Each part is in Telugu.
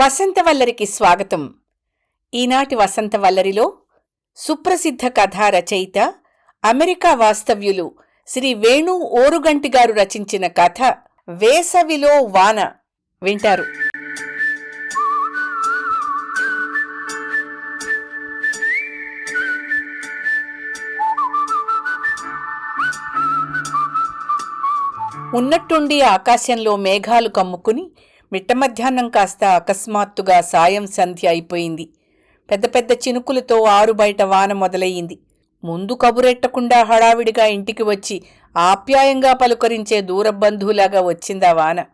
వసంతవల్లరికి స్వాగతం. ఈనాటి వసంతవల్లరిలో సుప్రసిద్ధ కథా రచయిత అమెరికా వాస్తవ్యులు శ్రీ వేణు ఓరుగంటి గారు రచించిన కథ వేసవిలో వాన వింటారు. ఉన్నట్టుండి ఆకాశంలో మేఘాలు కమ్ముకుని మిట్ట మధ్యాహ్నం కాస్త అకస్మాత్తుగా సాయం సంధ్య అయిపోయింది. పెద్ద పెద్ద చినుకులతో ఆరు బయట వాన మొదలయ్యింది. ముందు కబురెట్టకుండా హడావిడిగా ఇంటికి వచ్చి ఆప్యాయంగా పలుకరించే దూర బంధువులాగా వచ్చిందా వాన.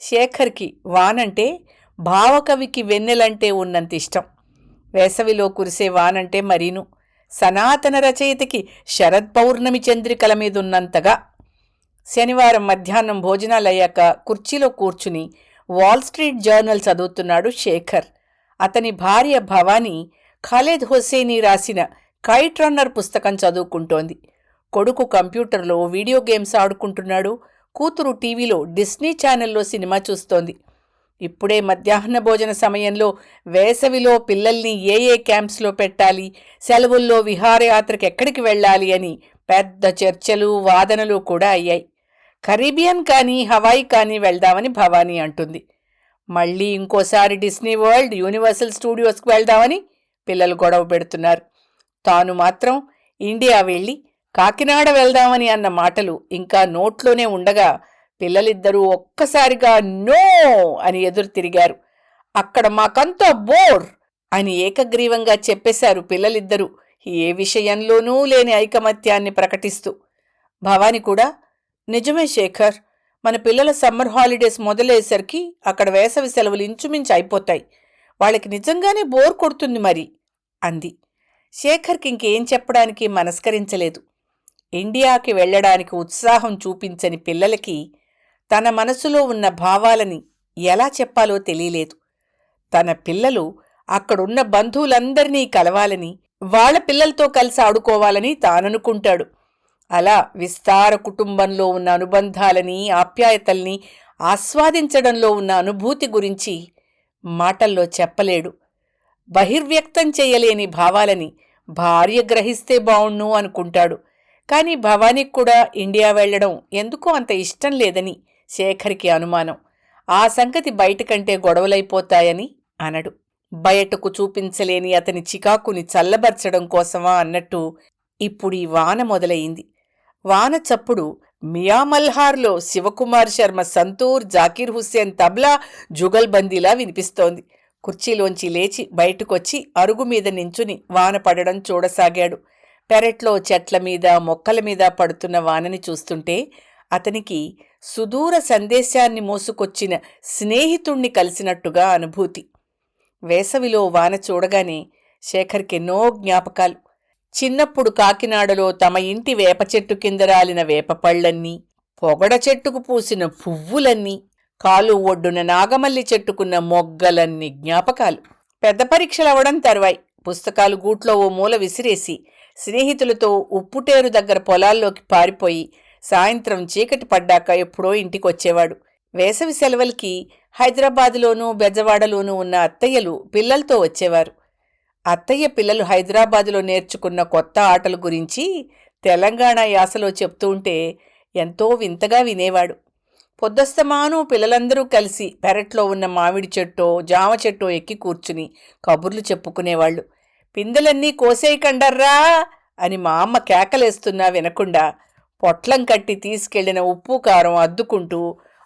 శేఖర్కి వానంటే భావకవికి వెన్నెలంటే ఉన్నంత ఇష్టం వేసవిలో కురిసే వానంటే మరీను. సనాతన రచయితకి శరద్ పౌర్ణమి చంద్రికల మీదున్నంతగా. శనివారం మధ్యాహ్నం భోజనాలయ్యాక కుర్చీలో కూర్చుని వాల్ స్ట్రీట్ జర్నల్ చదువుతున్నాడు శేఖర్. అతని భార్య భవానీ ఖాలేద్ హుస్సేని రాసిన కైట్ రన్నర్ పుస్తకం చదువుకుంటోంది. కొడుకు కంప్యూటర్లో వీడియో గేమ్స్ ఆడుకుంటున్నాడు. కూతురు టీవీలో డిస్నీ ఛానల్లో సినిమా చూస్తోంది. ఇప్పుడే మధ్యాహ్న భోజన సమయంలో వేసవిలో పిల్లల్ని ఏ ఏ క్యాంప్స్లో పెట్టాలి సెలవుల్లో విహారయాత్రకు ఎక్కడికి వెళ్ళాలి అని పెద్ద చర్చలు వాదనలు కూడా అయ్యాయి. కరీబియన్ కానీ హవాయి కానీ వెళ్దామని భవానీ అంటుంది. మళ్ళీ ఇంకోసారి డిస్నీ వరల్డ్ యూనివర్సల్ స్టూడియోస్కి వెళ్దామని పిల్లలు గొడవ పెడుతున్నారు. తాను మాత్రం ఇండియా వెళ్ళి కాకినాడ వెళ్దామని అన్న మాటలు ఇంకా నోట్లోనే ఉండగా పిల్లలిద్దరూ ఒక్కసారిగా నో అని ఎదురు తిరిగారు. అక్కడ మాకంతా బోర్ అని ఏకగ్రీవంగా చెప్పేశారు పిల్లలిద్దరూ. ఏ విషయంలోనూ లేని ఐకమత్యాన్ని ప్రకటిస్తూ భవాని కూడా నిజమే శేఖర్. మన పిల్లల సమ్మర్ హాలిడేస్ మొదలయ్యేసరికి అక్కడ వేసవి సెలవులు ఇంచుమించు అయిపోతాయి. వాళ్ళకి నిజంగానే బోర్ కొడుతుంది మరి అంది. శేఖర్కి ఇంకేం చెప్పడానికి మనస్కరించలేదు. ఇండియాకి వెళ్ళడానికి ఉత్సాహం చూపించని పిల్లలకి తన మనసులో ఉన్న భావాలని ఎలా చెప్పాలో తెలియలేదు. తన పిల్లలు అక్కడున్న బంధువులందరినీ కలవాలని వాళ్ళ పిల్లలతో కలిసి ఆడుకోవాలని తాననుకుంటాడు. అలా విస్తార కుటుంబంలో ఉన్న అనుబంధాలని ఆప్యాయతల్ని ఆస్వాదించడంలో ఉన్న అనుభూతి గురించి మాటల్లో చెప్పలేడు. బహిర్వ్యక్తం చేయలేని భావాలని భార్య గ్రహిస్తే బావుణ్ణు అనుకుంటాడు. కానీ భవానీకి కూడా ఇండియా వెళ్ళడం ఎందుకో అంత ఇష్టం లేదని శేఖర్కి అనుమానం. ఆ సంగతి బయటకంటే గొడవలైపోతాయని అనడు. బయటకు చూపించలేని అతని చికాకుని చల్లబర్చడం కోసమా అన్నట్టు ఇప్పుడు ఈ వాన మొదలయింది వాన చప్పుడు మియామల్హార్లో శివకుమార్ శర్మ సంతూర్ జాకీర్ హుస్సేన్ తబ్లా జుగల్బందీలా వినిపిస్తోంది. కుర్చీలోంచి లేచి బయటకొచ్చి అరుగు మీద నించుని వాన పడడం చూడసాగాడు. పెరట్లో చెట్ల మీద మొక్కల మీద పడుతున్న వానని చూస్తుంటే అతనికి సుదూర సందేశాన్ని మోసుకొచ్చిన స్నేహితుణ్ణి కలిసినట్టుగా అనుభూతి. వేసవిలో వాన చూడగానే శేఖర్కెన్నో జ్ఞాపకాలు. చిన్నప్పుడు కాకినాడలో తమ ఇంటి వేప చెట్టు కింద రాలిన వేపపళ్ళన్నీ పొగడ చెట్టుకు పూసిన పువ్వులన్నీ కాలు ఒడ్డున నాగమల్లి చెట్టుకున్న మొగ్గలన్నీ జ్ఞాపకాలు. పెద్ద పరీక్షలవడం తర్వాయి. పుస్తకాలు గూట్లో ఓ మూల విసిరేసి స్నేహితులతో ఉప్పుటేరు దగ్గర పొలాల్లోకి పారిపోయి సాయంత్రం చీకటి పడ్డాక ఎప్పుడో ఇంటికొచ్చేవాడు. వేసవి సెలవులకి హైదరాబాదులోనూ బెజవాడలోనూ ఉన్న అత్తయ్యలు పిల్లలతో వచ్చేవారు. అత్తయ్య పిల్లలు హైదరాబాదులో నేర్చుకున్న కొత్త ఆటల గురించి తెలంగాణ యాసలో చెప్తూ ఉంటే ఎంతో వింతగా వినేవాడు. పొద్దస్తమాను పిల్లలందరూ కలిసి పెరట్లో ఉన్న మామిడి చెట్టో జామ చెట్టో ఎక్కి కూర్చుని కబుర్లు చెప్పుకునేవాళ్ళు. పిందెలన్నీ కోసేయకండర్రా అని మా అమ్మ కేకలేస్తున్నా వినకుండా పొట్లం కట్టి తీసుకెళ్ళిన ఉప్పు కారం అద్దుకుంటూ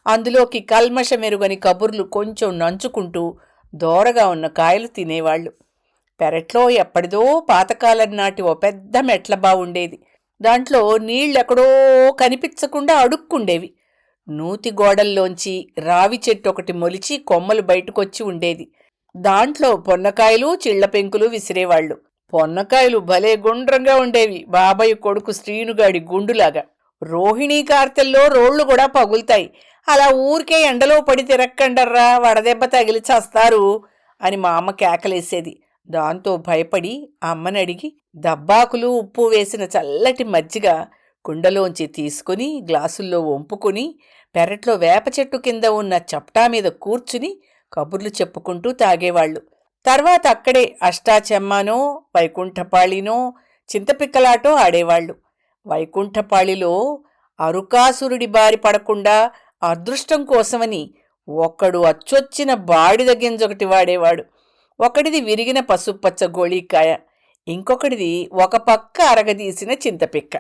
అందులోకి కల్మష మెరుగని కబుర్లు కొంచెం నంచుకుంటూ దోరగా ఉన్న కాయలు తినేవాళ్ళు. పెరట్లో ఎప్పటిదో పాతకాలం నాటి ఓ పెద్ద మెట్ల బావుండేది దాంట్లో నీళ్ళెక్కడో కనిపించకుండా అడుక్కుండేవి. నూతి గోడల్లోంచి రావి చెట్టు ఒకటి మొలిచి కొమ్మలు బయటకొచ్చి ఉండేది. దాంట్లో పొన్నకాయలు చిళ్ళపెంకులు విసిరేవాళ్ళు పొన్నకాయలు భలే గుండ్రంగా ఉండేవి. బాబాయ్ కొడుకు శ్రీనుగాడి గుండులాగా. రోహిణీ కార్తెల్లో రోళ్ళు కూడా పగులుతాయి. అలా ఊరికే ఎండలో పడి తిరక్కండర్రా వడదెబ్బ తగిలి చేస్తారు అని మా అమ్మ కేకలేసేది. దాంతో భయపడి అమ్మని అడిగి దబ్బాకులు ఉప్పు వేసిన చల్లటి మజ్జిగ కుండలోంచి తీసుకుని గ్లాసుల్లో వంపుకుని పెరట్లో వేప చెట్టు కింద ఉన్న చప్టా మీద కూర్చుని కబుర్లు చెప్పుకుంటూ తాగేవాళ్ళు. తర్వాత అక్కడే అష్టాచెమ్మానో వైకుంఠపాళినో చింతపిక్కలాటో ఆడేవాళ్ళు. వైకుంఠపాళిలో అరుకాసురుడి బారి పడకుండా అదృష్టం కోసమని ఒకడు అచ్చొచ్చిన బాడిద గింజొకటి వాడేవాడు. ఒకడిది విరిగిన పసుపచ్చ గోళీకాయ ఇంకొకటిది ఒక పక్క అరగదీసిన చింతపిక్క.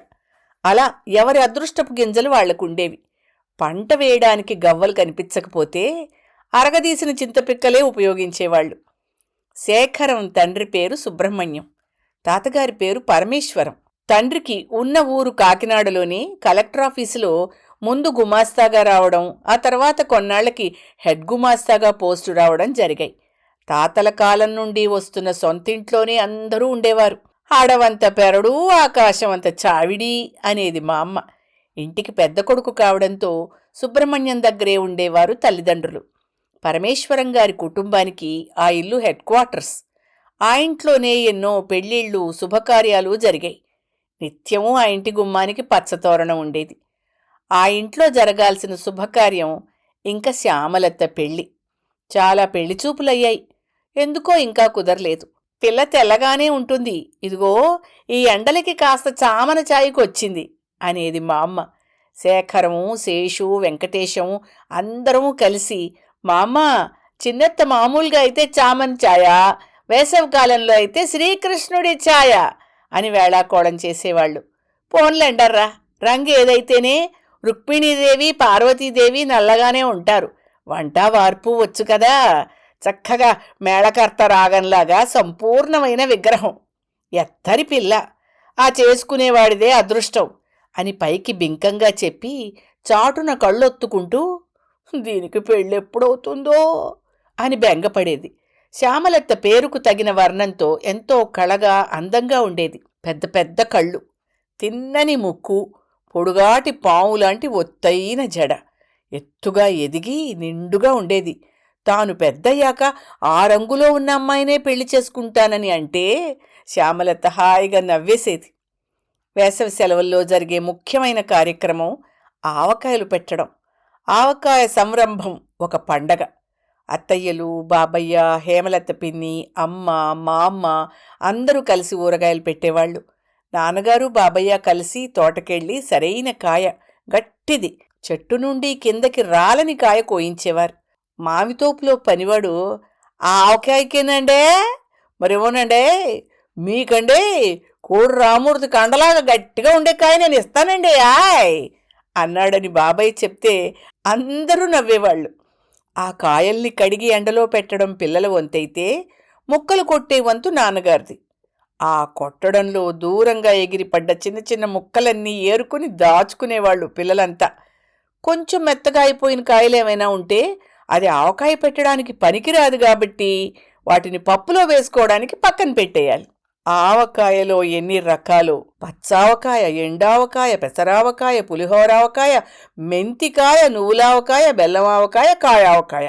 అలా ఎవరి అదృష్టపు గింజలు వాళ్ళకుండేవి పంట వేయడానికి గవ్వలు కనిపించకపోతే అరగదీసిన చింతపిక్కలే ఉపయోగించేవాళ్ళు. శేఖరం తండ్రి పేరు సుబ్రహ్మణ్యం తాతగారి పేరు పరమేశ్వరం. తండ్రికి ఉన్న ఊరు కాకినాడలోని కలెక్టర్ ఆఫీసులో ముందు గుమాస్తాగా రావడం ఆ తర్వాత కొన్నాళ్ళకి హెడ్ గుమాస్తాగా పోస్టు రావడం జరిగాయి. తాతల కాలం నుండి వస్తున్న సొంతింట్లోనే అందరూ ఉండేవారు. ఆడవంత పెరడు ఆకాశమంత చావిడి అనేది మా అమ్మ. ఇంటికి పెద్ద కొడుకు కావడంతో సుబ్రహ్మణ్యం దగ్గరే ఉండేవారు తల్లిదండ్రులు. పరమేశ్వరం గారి కుటుంబానికి ఆ ఇల్లు హెడ్ క్వార్టర్స్. ఆ ఇంట్లోనే ఎన్నో పెళ్ళిళ్ళు శుభకార్యాలు జరిగాయి. నిత్యము ఆ ఇంటి గుమ్మానికి పచ్చతోరణం ఉండేది. ఆ ఇంట్లో జరగాల్సిన శుభకార్యం ఇంకా శ్యామలత్త పెళ్ళి. చాలా పెళ్ళి చూపులయ్యాయి. ఎందుకో ఇంకా కుదరలేదు. పిల్ల తెల్లగానే ఉంటుంది. ఇదిగో ఈ ఎండలకి కాస్త చామన చాయికి వచ్చింది అనేది మా అమ్మ. శేఖరము శేషు వెంకటేశము అందరము కలిసి మా అమ్మ చిన్నత్త మామూలుగా అయితే చామన్ ఛాయ వేసవికాలంలో అయితే శ్రీకృష్ణుడి ఛాయ అని వేళాకోళం చేసేవాళ్ళు. పోన్లెండర్రా రంగు ఏదైతేనే రుక్మిణీదేవి పార్వతీదేవి నల్లగానే ఉంటారు. వంట వార్పు వచ్చు కదా. చక్కగా మేళకర్త రాగంలాగా సంపూర్ణమైన విగ్రహం. ఎత్తరి పిల్ల. ఆ చేసుకునేవాడిదే అదృష్టం అని పైకి బింకంగా చెప్పి చాటున కళ్ళొత్తుకుంటూ దీనికి పెళ్ళెప్పుడవుతుందో? అని బెంగపడేది. శ్యామలత్త పేరుకు తగిన వర్ణంతో ఎంతో కళగా అందంగా ఉండేది. పెద్ద పెద్ద కళ్ళు. తిన్నని ముక్కు. పొడుగాటి పావులాంటి ఒత్తైన జడ. ఎత్తుగా ఎదిగి నిండుగా ఉండేది. తాను పెద్దయ్యాక ఆ రంగులో ఉన్న అమ్మాయినే పెళ్ళి చేసుకుంటానని అంటే శ్యామలత హాయిగా నవ్వేసేది. వేసవి సెలవుల్లో జరిగే ముఖ్యమైన కార్యక్రమం ఆవకాయలు పెట్టడం. ఆవకాయ సంరంభం ఒక పండగ. అత్తయ్యలు బాబయ్య హేమలత పిన్ని అమ్మ మా అమ్మ అందరూ కలిసి ఊరగాయలు పెట్టేవాళ్ళు. నాన్నగారు బాబయ్య కలిసి తోటకెళ్ళి సరైన కాయ గట్టిది. చెట్టు నుండి కిందకి రాలని కాయ కోయించేవారు. మామితోపులో పనివాడు ఆ ఆవకాయకేనండే మరేమోనండే? మీకండే కోడు రామూర్తి కండలాగా గట్టిగా ఉండే కాయ నేను ఇస్తానండి ఆయ్! అన్నాడని బాబాయ్ చెప్తే అందరూ నవ్వేవాళ్ళు. ఆ కాయల్ని కడిగి ఎండలో పెట్టడం పిల్లల వంతైతే ముక్కలు కొట్టే వంతు నాన్నగారిది. ఆ కొట్టడంలో దూరంగా ఎగిరిపడ్డ చిన్న చిన్న ముక్కలన్నీ ఏరుకుని దాచుకునేవాళ్ళు పిల్లలంతా. కొంచెం మెత్తగా అయిపోయిన కాయలు ఏమైనా ఉంటే అది ఆవకాయ పెట్టడానికి పనికిరాదు కాబట్టి వాటిని పప్పులో వేసుకోవడానికి పక్కన పెట్టేయాలి. ఆవకాయలో ఎన్ని రకాలు? పచ్చావకాయ ఎండావకాయ పెసరావకాయ పులిహోరావకాయ మెంతికాయ నువ్వులావకాయ బెల్లమావకాయ కాయావకాయ.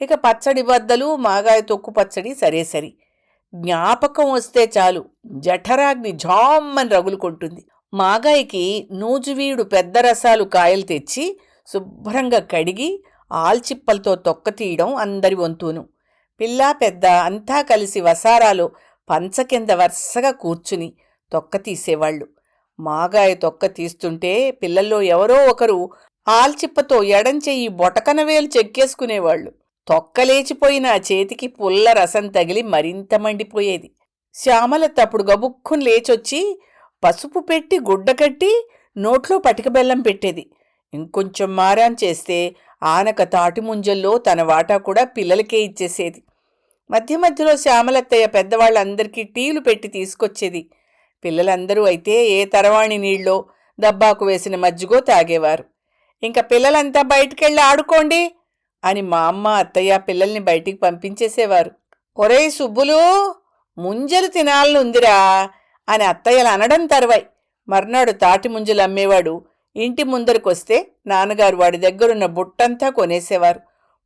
ఇక పచ్చడి బద్దలు మాగాయ తొక్కు పచ్చడి సరే సరి. జ్ఞాపకం వస్తే చాలు. జఠరాగ్ని జామ్మని రగులుకుంటుంది మాగాయికి నూజువీడు పెద్ద రసాలు కాయలు తెచ్చి శుభ్రంగా కడిగి ఆల్చిప్పలతో తొక్క తీయడం అందరి వంతును. పిల్లా పెద్ద అంతా కలిసి వసారాలో పంచ కింద వరుసగా కూర్చుని తొక్క తీసేవాళ్ళు. మాగాయ తొక్క తీస్తుంటే పిల్లల్లో ఎవరో ఒకరు ఆల్చిప్పతో ఎడంచెయ్యి బొటకనవేలు చెక్కేసుకునేవాళ్ళు. తొక్క లేచిపోయిన చేతికి పుల్ల రసం తగిలి మరింత మండిపోయేది. శ్యామల తప్పుడు గబుక్కుని లేచొచ్చి పసుపు పెట్టి గుడ్డ కట్టి నోట్లో పటిక బెల్లం పెట్టేది. ఇంకొంచెం మారాన్ చేస్తే ఆనక తాటి ముంజల్లో తన వాటా కూడా పిల్లలకే ఇచ్చేసేది. మధ్య మధ్యలో శ్యామలత్తయ్య పెద్దవాళ్ళందరికీ టీలు పెట్టి తీసుకొచ్చేది. పిల్లలందరూ అయితే ఏ తరవాణి నీళ్ళో దబ్బాకు వేసిన మజ్జిగో తాగేవారు. ఇంకా పిల్లలంతా బయటికెళ్ళి ఆడుకోండి అని మా అమ్మ అత్తయ్య పిల్లల్ని బయటికి పంపించేసేవారు. ఒరేయ్ సుబ్బులు ముంజలు తినాలనుందిరా అని అత్తయ్యలు అనడం తర్వాయి. మర్నాడు తాటి ముంజలు అమ్మేవాడు ఇంటి ముందరకొస్తే నాన్నగారు వాడి దగ్గరున్న బుట్టంతా కొనేసేవారు.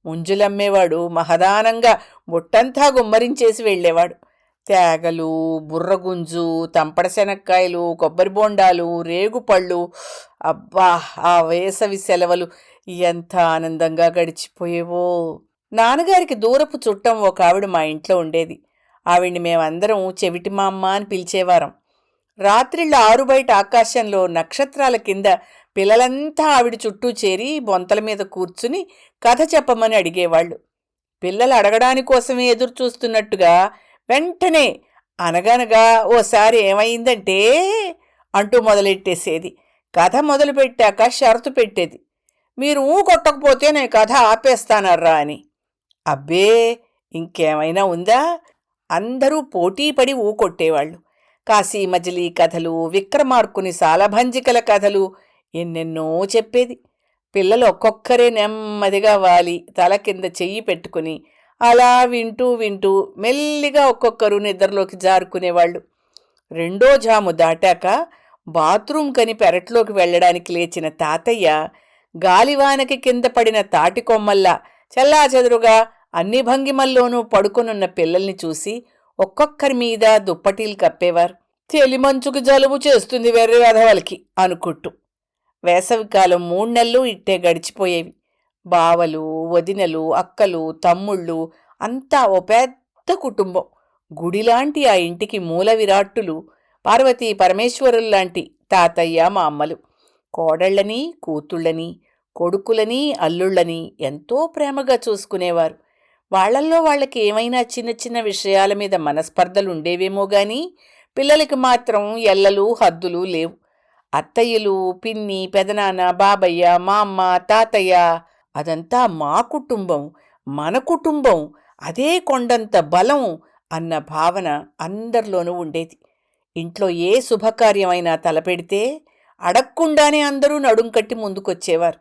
ముంజులమ్మేవాడు మహదానంగా బుట్టంతా గుమ్మరించేసి వెళ్ళేవాడు. తేగలు బుర్రగుంజు తంపడ శనక్కాయలు కొబ్బరి బోండాలు రేగుపళ్ళు. అబ్బా ఆ వేసవి సెలవులు ఎంత ఆనందంగా గడిచిపోయేవో. నాన్నగారికి దూరపు చుట్టం ఒక ఆవిడ మా ఇంట్లో ఉండేది. ఆవిడ్ని మేమందరం చెవిటి మా అమ్మ అని పిలిచేవారం. రాత్రిళ్ళ ఆరు బయట ఆకాశంలో నక్షత్రాల కింద పిల్లలంతా ఆవిడ చుట్టూ చేరి బొంతల మీద కూర్చుని కథ చెప్పమని అడిగేవాళ్ళు. పిల్లలు అడగడానికోసమే ఎదురుచూస్తున్నట్టుగా ఎదురు చూస్తున్నట్టుగా వెంటనే అనగనగా ఓసారి ఏమైందంటే అంటూ మొదలెట్టేసేది. కథ మొదలుపెట్టాక షరతు పెట్టేది. మీరు ఊ కొట్టకపోతే నేను కథ ఆపేస్తానర్రా అని. అబ్బే ఇంకేమైనా ఉందా? అందరూ పోటీపడి ఊ కొట్టేవాళ్ళు. కాశీ మజిలీ కథలు విక్రమార్కుని సాలభంజికల కథలు ఎన్నెన్నో చెప్పేది. పిల్లలు ఒక్కొక్కరే నెమ్మదిగా వాలి తల కింద చెయ్యి పెట్టుకుని అలా వింటూ వింటూ మెల్లిగా ఒక్కొక్కరు నిద్రలోకి జారుకునేవాళ్ళు. రెండో జాము దాటాక బాత్రూమ్ కని పెరట్లోకి వెళ్ళడానికి లేచిన తాతయ్య గాలివానకి కింద పడిన తాటి కొమ్మల్లా చెల్లాచెదురుగా అన్ని భంగిమల్లోనూ పడుకొనున్న పిల్లల్ని చూసి ఒక్కొక్కరి మీద దుప్పటీలు కప్పేవారు. తెలిమంచుకు జలుబు చేస్తుంది వెర్రి వెధవలకి అనుకుంటూ. వేసవికాలం మూడు నెలలు ఇట్టే గడిచిపోయేవి. బావలు వదినలు అక్కలు తమ్ముళ్ళు అంతా ఓ పెద్ద కుటుంబం. గుడిలాంటి ఆ ఇంటికి మూల విరాట్టులు పార్వతీ పరమేశ్వరుల్లాంటి తాతయ్య మా అమ్మలు కోడళ్ళని కూతుళ్ళని కొడుకులని అల్లుళ్ళని ఎంతో ప్రేమగా చూసుకునేవారు. వాళ్ళల్లో వాళ్ళకి ఏమైనా చిన్న చిన్న విషయాల మీద మనస్పర్ధలు ఉండేవేమో గాని పిల్లలకి మాత్రం ఎల్లలు హద్దులు లేవు. అత్తయ్యలు పిన్ని పెదనాన్న బాబయ్య మా అమ్మ తాతయ్య అదంతా మా కుటుంబం మన కుటుంబం అదే కొండంత బలం అన్న భావన అందరిలోనూ ఉండేది. ఇంట్లో ఏ శుభకార్యమైనా తలపెడితే అడక్కుండానే అందరూ నడుం కట్టి ముందుకొచ్చేవారు.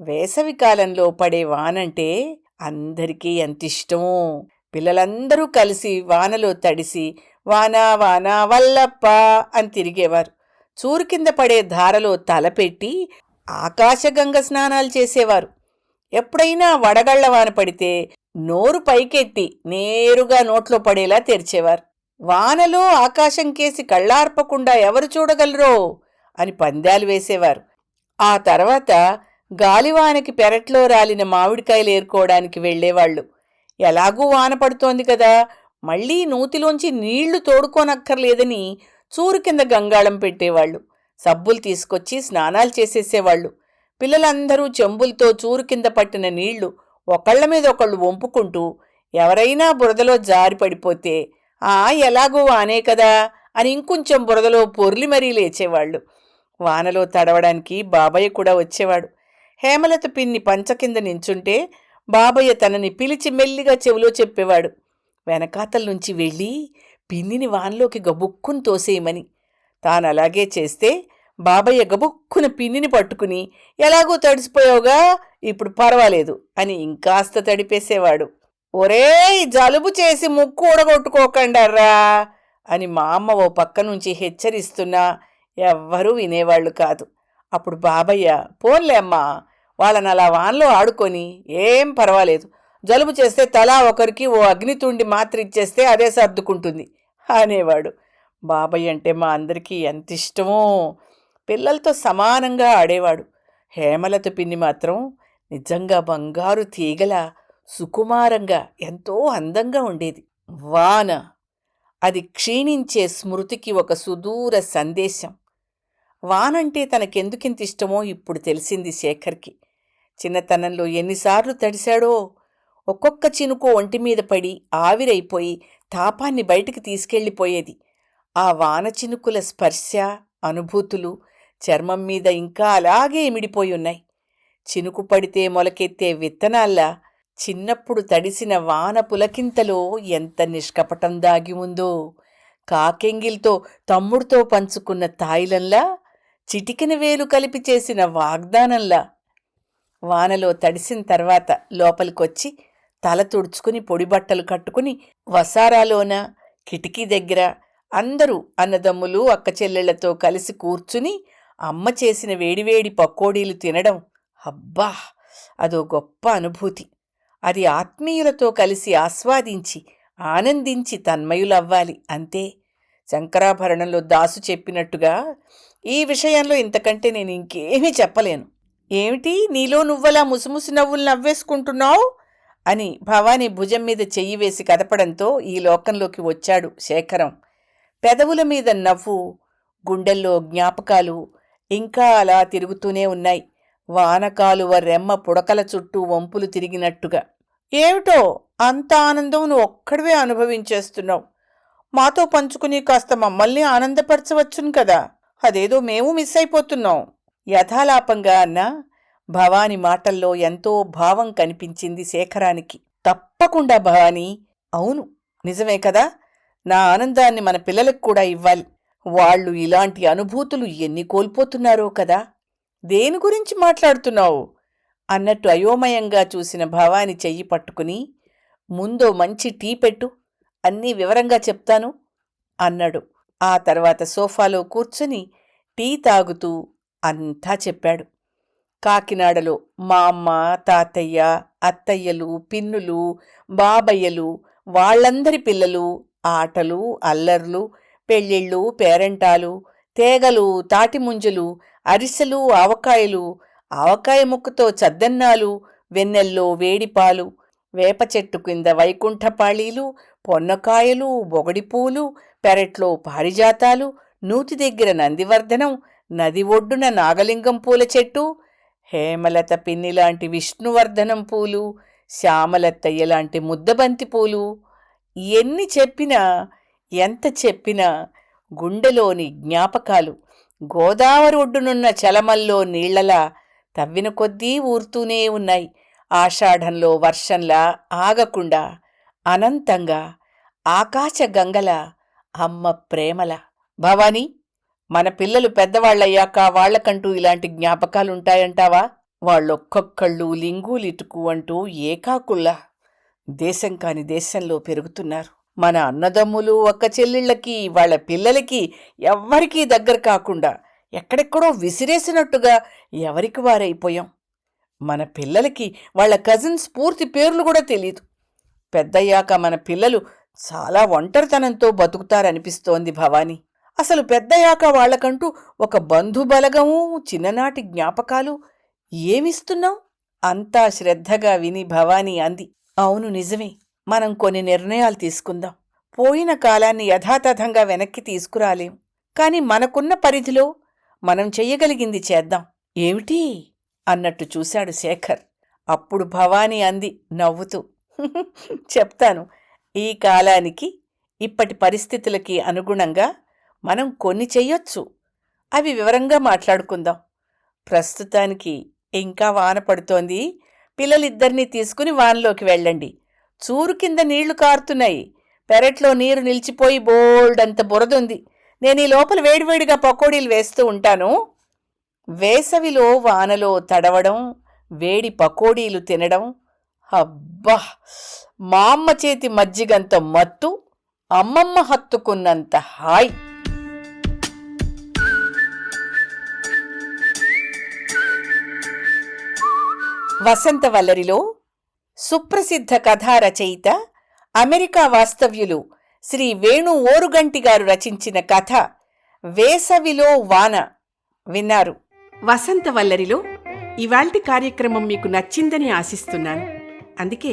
వేసవికాలంలో పడే వానంటే అందరికీ ఎంత ఇష్టమో. పిల్లలందరూ కలిసి వానలో తడిసి వానా వానా వల్లప్ప అని తిరిగేవారు. చూరు కింద పడే ధారలో తలపెట్టి ఆకాశగంగ స్నానాలు చేసేవారు. ఎప్పుడైనా వడగళ్ళ వాన పడితే నోరు పైకెత్తి నేరుగా నోట్లో పడేలా తెరిచేవారు. వానలో ఆకాశం కేసి కళ్ళార్పకుండా ఎవరు చూడగలరో అని పందాలు వేసేవారు. ఆ తర్వాత గాలివానకి పెరట్లో రాలిన మామిడికాయలు ఏరుకోవడానికి వెళ్ళేవాళ్ళు ఎలాగూ వాన పడుతోంది కదా మళ్ళీ నూతిలోంచి నీళ్ళు తోడుకోనక్కర్లేదని చూరు కింద గంగాళం పెట్టేవాళ్ళు సబ్బులు తీసుకొచ్చి స్నానాలు చేసేసేవాళ్ళు పిల్లలందరూ చెంబులతో చూరు కింద పట్టిన నీళ్ళు ఒకళ్ళ మీద ఒకళ్ళు వంపుకుంటూ ఎవరైనా బురదలో జారి పడిపోతే ఆ ఎలాగో వానే కదా అని ఇంకొంచెం బురదలో పొర్లి మరీ లేచేవాళ్ళు. వానలో తడవడానికి బాబయ్య కూడా వచ్చేవాడు. హేమలత పిన్ని పంచ కింద నించుంటే బాబయ్య తనని పిలిచి మెల్లిగా చెవిలో చెప్పేవాడు. వెనకాతల నుంచి వెళ్ళి పిన్నిని వాన్లోకి గబుక్కుని తోసేయమని. తాను అలాగే చేస్తే బాబయ్య గబుక్కున పిన్నిని పట్టుకుని ఎలాగో తడిసిపోయావుగా? ఇప్పుడు పర్వాలేదు అని ఇంకాస్త తడిపేసేవాడు. ఒరేయ్ జలుబు చేసి ముక్కు ఊడగొట్టుకోకండారా అని మా అమ్మ ఓ పక్క నుంచి హెచ్చరిస్తున్నా ఎవ్వరూ వినేవాళ్ళు కాదు. అప్పుడు బాబయ్య పోన్లే అమ్మా వాళ్ళని అలా వాన్లో ఆడుకొని ఏం పర్వాలేదు. జలుబు చేస్తే తలా ఒకరికి ఓ అగ్నితుండి మాత్ర ఇచ్చేస్తే అదే సర్దుకుంటుంది అనేవాడు. బాబయ్య అంటే మా అందరికీ ఎంత ఇష్టమో. పిల్లలతో సమానంగా ఆడేవాడు. హేమలత పిన్ని మాత్రం నిజంగా బంగారు తీగల సుకుమారంగా ఎంతో అందంగా ఉండేది. వాన అది క్షీణించే స్మృతికి ఒక సుదూర సందేశం. వానంటే తనకెందుకింత ఇష్టమో ఇప్పుడు తెలిసింది శేఖర్కి. చిన్నతనంలో ఎన్నిసార్లు తడిశాడో ఒక్కొక్క చినుకు ఒంటి మీద పడి ఆవిరైపోయి తాపాన్ని బయటికి తీసుకెళ్ళిపోయేది. ఆ వాన చినుకుల స్పర్శ అనుభూతులు చర్మం మీద ఇంకా అలాగే ఇమిడిపోయి ఉన్నాయి చినుకు పడితే మొలకెత్తే విత్తనాల్లా చిన్నప్పుడు తడిసిన వాన పులకింతలో ఎంత నిష్కపటం దాగి ఉందో కాకెంగిల్తో తమ్ముడితో పంచుకున్న తాయిలంలా చిటికిన వేలు కలిపి చేసిన వాగ్దానంలా వానలో తడిసిన తర్వాత లోపలికొచ్చి తల తుడుచుకుని పొడిబట్టలు కట్టుకుని వసారాలోన కిటికీ దగ్గర అందరూ అన్నదమ్ములు అక్కచెల్లెళ్ళతో కలిసి కూర్చుని అమ్మ చేసిన వేడివేడి పకోడీలు తినడం. అబ్బా! అదో గొప్ప అనుభూతి. అది ఆత్మీయులతో కలిసి ఆస్వాదించి ఆనందించి తన్మయులవ్వాలి. అంతే. శంకరాభరణంలో దాసు చెప్పినట్టుగా ఈ విషయంలో ఇంతకంటే నేను ఇంకేమీ చెప్పలేను. ఏమిటి? నీలో నువ్వలా ముసుముసు నవ్వులు నవ్వేసుకుంటున్నావు? అని భవానీ భుజం మీద చెయ్యి వేసి కదపడంతో ఈ లోకంలోకి వచ్చాడు శేఖరం. పెదవుల మీద నవ్వు గుండెల్లో జ్ఞాపకాలు ఇంకా అలా తిరుగుతూనే ఉన్నాయి. వానకాలువ రెమ్మ పుడకల చుట్టూ వంపులు తిరిగినట్టుగా. ఏమిటో? అంత ఆనందం నువ్వు ఒక్కడివే అనుభవించేస్తున్నావు. మాతో పంచుకుని కాస్త మమ్మల్ని ఆనందపరచవచ్చును కదా. అదేదో మేము మిస్ అయిపోతున్నాం. యథాలాపంగా అన్న భవాని మాటల్లో ఎంతో భావం కనిపించింది శేఖరానికి. తప్పకుండా భవాని. అవును నిజమే కదా? నా ఆనందాన్ని మన పిల్లలకు కూడా ఇవ్వాలి. వాళ్ళు ఇలాంటి అనుభూతులు ఎన్ని కోల్పోతున్నారో కదా? దేని గురించి మాట్లాడుతున్నావు? అన్నట్టు అయోమయంగా చూసిన భవాని చెయ్యి పట్టుకుని ముందో మంచి టీ పెట్టు అన్నీ వివరంగా చెప్తాను అన్నాడు. ఆ తర్వాత సోఫాలో కూర్చుని టీ తాగుతూ అంతా చెప్పాడు. కాకినాడలో మా అమ్మ తాతయ్య అత్తయ్యలు పిన్నులు బాబయ్యలు వాళ్ళందరి పిల్లలు ఆటలు అల్లర్లు పెళ్ళిళ్ళు పేరెంటాలు తేగలు తాటిముంజలు అరిసెలు ఆవకాయలు ఆవకాయ ముక్కతో చద్దన్నాలు వెన్నెల్లో వేడిపాలు వేప చెట్టు కింద వైకుంఠపాళీలు పొన్నకాయలు బొగడిపూలు పెరట్లో పారిజాతాలు నూతి దగ్గర నందివర్ధనం నది ఒడ్డున నాగలింగం పూల చెట్టు హేమలత పిన్ని లాంటి విష్ణువర్ధనం పూలు శ్యామలత్తయ్య లాంటి ముద్దబంతి పూలు. ఎన్ని చెప్పినా ఎంత చెప్పినా గుండెలోని జ్ఞాపకాలు. గోదావరి ఒడ్డునున్న చలమల్లో నీళ్ళలా తవ్విన కొద్దీ ఊరుతూనే ఉన్నాయి. ఆషాఢంలో వర్షంలా ఆగకుండా అనంతంగా ఆకాశ గంగలా అమ్మ ప్రేమల. భవానీ మన పిల్లలు పెద్దవాళ్ళయ్యాక వాళ్ళకంటూ ఇలాంటి జ్ఞాపకాలుంటాయంటావా? వాళ్ళొక్కొక్కళ్ళు లింగులిటుకు అంటూ ఏకాకుల్లా దేశం కాని దేశంలో పెరుగుతున్నారు. మన అన్నదమ్ములు ఒక్క చెల్లెళ్ళకి వాళ్ళ పిల్లలకి ఎవ్వరికీ దగ్గర కాకుండా ఎక్కడెక్కడో విసిరేసినట్టుగా ఎవరికి వారైపోయాం? మన పిల్లలకి వాళ్ళ కజిన్స్ పూర్తి పేర్లు కూడా తెలియదు పెద్దయ్యాక మన పిల్లలు చాలా ఒంటరితనంతో బతుకుతారనిపిస్తోంది భవానీ. అసలు పెద్దయ్యాక వాళ్ళకంటూ ఒక బంధుబలగము చిన్ననాటి జ్ఞాపకాలు ఏమిస్తున్నావు? అంతా శ్రద్ధగా విని భవానీ అంది. అవును నిజమే. మనం కొన్ని నిర్ణయాలు తీసుకుందాం. పోయిన కాలాన్ని యథాతథంగా వెనక్కి తీసుకురాలేం. కాని మనకున్న పరిధిలో మనం చెయ్యగలిగింది చేద్దాం. ఏమిటి? అన్నట్టు చూశాడు శేఖర్. అప్పుడు భవానీ అంది నవ్వుతూ. చెప్తాను. ఈ కాలానికి ఇప్పటి పరిస్థితులకి అనుగుణంగా మనం కొన్ని చెయ్యొచ్చు. అవి వివరంగా మాట్లాడుకుందాం. ప్రస్తుతానికి ఇంకా వాన పడుతోంది. పిల్లలిద్దరినీ తీసుకుని వానలోకి వెళ్ళండి. చూరు కింద నీళ్ళు కారుతున్నాయి. పెరట్లో నీరు నిలిచిపోయి బోల్డంత బురదుంది. నేను ఈ లోపల వేడివేడిగా పకోడీలు వేస్తూ ఉంటాను. వేసవిలో వానలో తడవడం వేడి పకోడీలు తినడం అబ్బా! మా అమ్మ చేతి మజ్జిగంత మత్తు అమ్మమ్మ హత్తుకున్నంత హాయ్. వసంతవల్లరిలో సుప్రసిద్ధ కథా రచయిత అమెరికా వాస్తవ్యులు శ్రీ వేణు ఓరుగంటి గారు రచించిన కథ వేసవిలో వాన విన్నారు. వసంతవల్లరిలో ఇవాల్టి కార్యక్రమం మీకు నచ్చిందని ఆశిస్తున్నాను. అందుకే